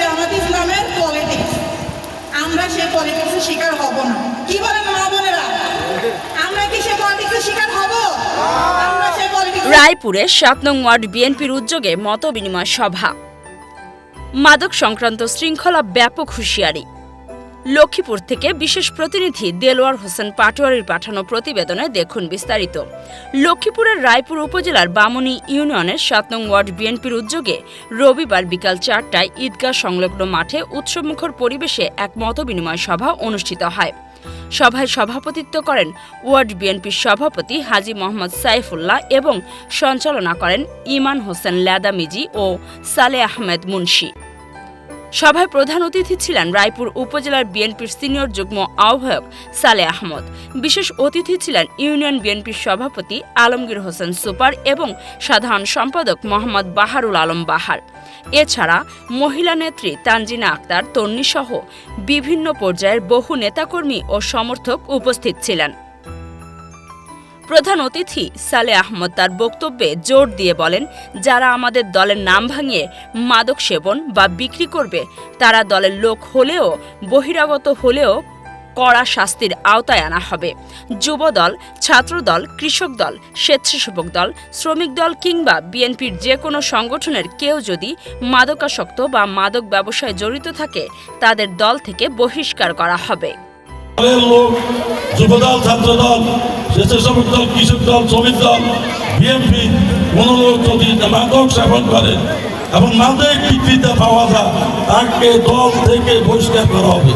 জামাত ইসলামের পলিটিক্স আমরা সে পলিটিক্সের শিকার হব না। কি বলেন মা বোনেরা? আমরা কি সে পলিটিক্সের শিকার হব? রায়পুরে সাত নং ওয়ার্ড বিএনপির উদ্যোগে মতবিনিময় সভা। মাদক সংক্রান্ত শৃঙ্খলা ব্যাপক হুঁশিয়ারি। লক্ষ্মীপুর থেকে বিশেষ প্রতিনিধি দেলোয়ার হোসেন পাটোয়ারির পাঠানো প্রতিবেদনে দেখুন বিস্তারিত। লক্ষ্মীপুরের রায়পুর উপজেলার বামুনি ইউনিয়নের সাত নং ওয়ার্ড বিএনপির উদ্যোগে রবিবার বিকাল চারটায় ঈদগাহ সংলগ্ন মাঠে উৎসবমুখর পরিবেশে এক মতবিনিময় সভা অনুষ্ঠিত হয়। সভায় সভাপতিত্ব করেন ওয়ার্ড বিএনপির সভাপতি হাজি মোহাম্মদ সাইফুল্লাহ এবং সঞ্চালনা করেন ইমান হোসেন ল্যাদামিজি ও সালে আহমেদ মুন্সি। সভায় প্রধান অতিথি ছিলেন রায়পুর উপজেলার বিএনপির সিনিয়র যুগ্ম আহ্বায়ক সালে আহমদ। বিশেষ অতিথি ছিলেন ইউনিয়ন বিএনপির সভাপতি আলমগীর হোসেন সুপার এবং সাধারণ সম্পাদক মোহাম্মদ বাহারুল আলম বাহার। এছাড়া মহিলা নেত্রী তানজিনা আক্তার, তন্নি সহ বিভিন্ন পর্যায়ের বহু নেতাকর্মী ও সমর্থক উপস্থিত ছিলেন। প্রধান অতিথি সালে আহমদ তার বক্তব্যে জোর দিয়ে বলেন, যারা আমাদের দলের নাম ভাঙিয়ে মাদক সেবন বা বিক্রি করবে, তারা দলের লোক হলেও, বহিরাগত হলেও কড়া শাস্তির আওতায় আনা হবে। যুব যুবদল ছাত্রদল কৃষক দল, স্বেচ্ছাসেবক দল, শ্রমিক দল কিংবা বিএনপির যে কোনো সংগঠনের কেউ যদি মাদকাসক্ত বা মাদক ব্যবসায় জড়িত থাকে, তাদের দল থেকে বহিষ্কার করা হবে। দলের লোক যুবদল, ছাত্রদল, স্বেচ্ছাসেবক দল, কৃষক দল, শ্রমিক দল বিএনপি কোন লোক যদি মাদক সেবন করে এবং মাদক বিক্রিতে পাওয়া যায়, তাকে দল থেকে বহিষ্কার করা হবে।